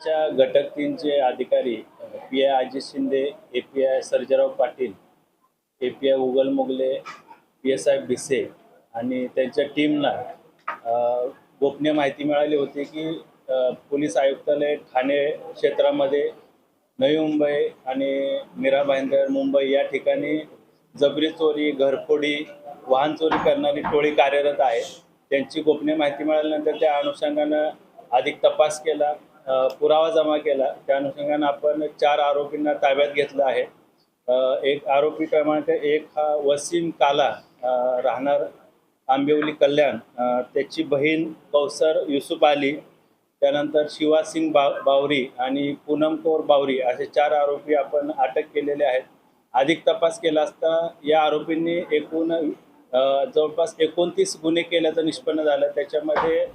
च्या घटक तीनचे अधिकारी P I Ajit Shinde A P I Sarjerao Patil A P I Ugal Mogle P S I Bhise आणि त्यांच्या टीमला गोपनीय माहिती मिळाली होती की पोलीस आयुक्तालय ठाणे क्षेत्रामध्ये नवी मुंबई आणि मीरा भाईंदर मुंबई या ठिकाणी जबरी चोरी घरफोडी वाहन चोरी करणारी टोळी कार्यरत आहे. त्यांची गोपनीय माहिती मिळाल्यानंतर त्या अनुषंगानं अधिक तपास केला. पुरावा जमा केला. त्या अनुषंगाने आपण चार आरोपींना ताब्यात घेतलं आहे. एक आरोपी क्रमांक एक हा वसीम काला राहणार आंबिवली कल्याण. त्याची बहीण कौसर युसुफ अली त्यानंतर शिवासिंग बा बावरी आणि पूनम कौर बावरी असे चार आरोपी आपण अटक केलेले आहेत. अधिक तपास केला असता या आरोपींनी एकूण जवळपास एकोणतीस गुन्हे केल्याचं निष्पन्न झालं. त्याच्यामध्ये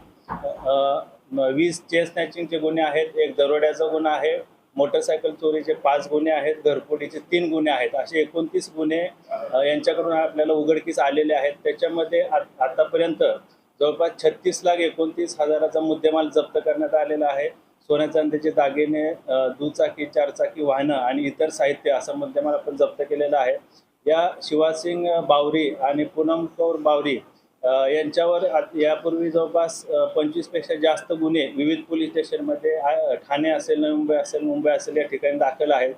वीस चेन स्नॅचिंगचे गुन्हे आहेत एक दरोड्याचा गुन्हा आहे मोटरसायकल चोरीचे पाच गुन्हे आहेत घरफोडीचे तीन गुन्हे आहेत. असे एकोणतीस गुन्हे यांच्याकडून आपल्याला उघडकीस आलेले आहेत. त्याच्यामध्ये आतापर्यंत जवळपास छत्तीस लाख एकोणतीस हजाराचा मुद्देमाल जप्त करण्यात आलेला आहे. सोन्या चांदीचे दागिने दुचाकी चारचाकी वाहनं आणि इतर साहित्य असा मुद्देमाल आपण जप्त केलेला आहे. या शिवासिंग बावरी आणि पूनम कौर बावरी यांच्यावर यापूर्वी जवळपास पंचवीसपेक्षा जास्त गुन्हे विविध पोलीस स्टेशनमध्ये ठाणे असेल नवी मुंबई असेल मुंबई असेल या ठिकाणी दाखल आहेत.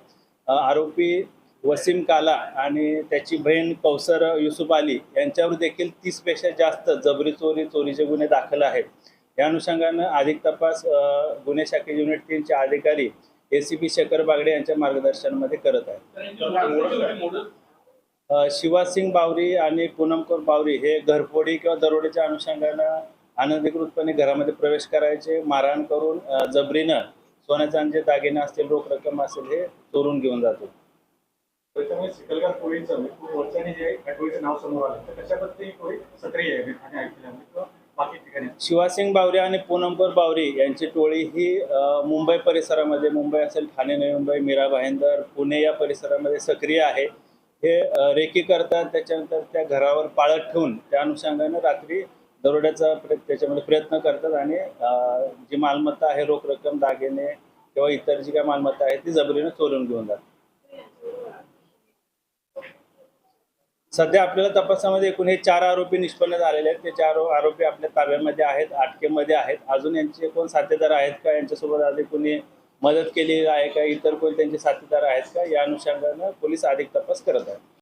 आरोपी वसीम काला आणि त्याची बहीण कौसर युसुफ अली यांच्यावर देखील तीसपेक्षा जास्त जबरी चोरी चोरीचे गुन्हे दाखल आहेत. या अनुषंगानं अधिक तपास गुन्हे शाखे युनिट तीनचे अधिकारी A C P Shekhar Bagde यांच्या मार्गदर्शनामध्ये करत आहेत. शिवासिंग बावरी आणि पूनम कौर बावरी हे घरफोडी किंवा दरोडेच्या अनुषंगानं अनधिकृतपणे घरामध्ये प्रवेश करायचे मारहाण करून जबरीनं सोन्या चांदीचे दागिने असतील रोख रक्कम असेल हे चोरून घेऊन जातो. त्याच्यामुळे म्हणजे खूप वर्षांनी जे या टोळीचं नाव समोर आलं तर कशा पद्धतीने टोळी सक्रिय आहे ठाणे ऐकल्यामुळे किंवा बाकी ठिकाणी? शिवासिंग बावरी आणि पूनमकर बावरी यांची टोळी ही मुंबई परिसरामध्ये मुंबई असेल ठाणे नवी मुंबई मीरा भाईंदर पुणे या परिसरामध्ये सक्रिय आहे. हे रेकी करतात त्याच्यानंतर त्या घरावर पाळत ठेवून त्या अनुषंगानं रात्री दरोड्याचा त्याच्यामध्ये प्रयत्न करतात आणि जी मालमत्ता आहे रोख रक्कम दागिने किंवा इतर जी काय मालमत्ता आहे ती जबरीनं चोरून घेऊन जातात. सध्या आपल्याला तपासामध्ये एकूण हे चार आरोपी निष्पन्न झालेले आहेत. ते चार आरोपी आपल्या ताब्यामध्ये आहेत अटकेमध्ये आहेत. अजून यांचे कोण साथीदार आहेत का? यांच्यासोबत आधी कोणी मदत केली आहे का? इतर कोणी त्यांचे साथीदार आहेत का? या अनुषंगानं पोलीस अधिक तपास करत आहेत.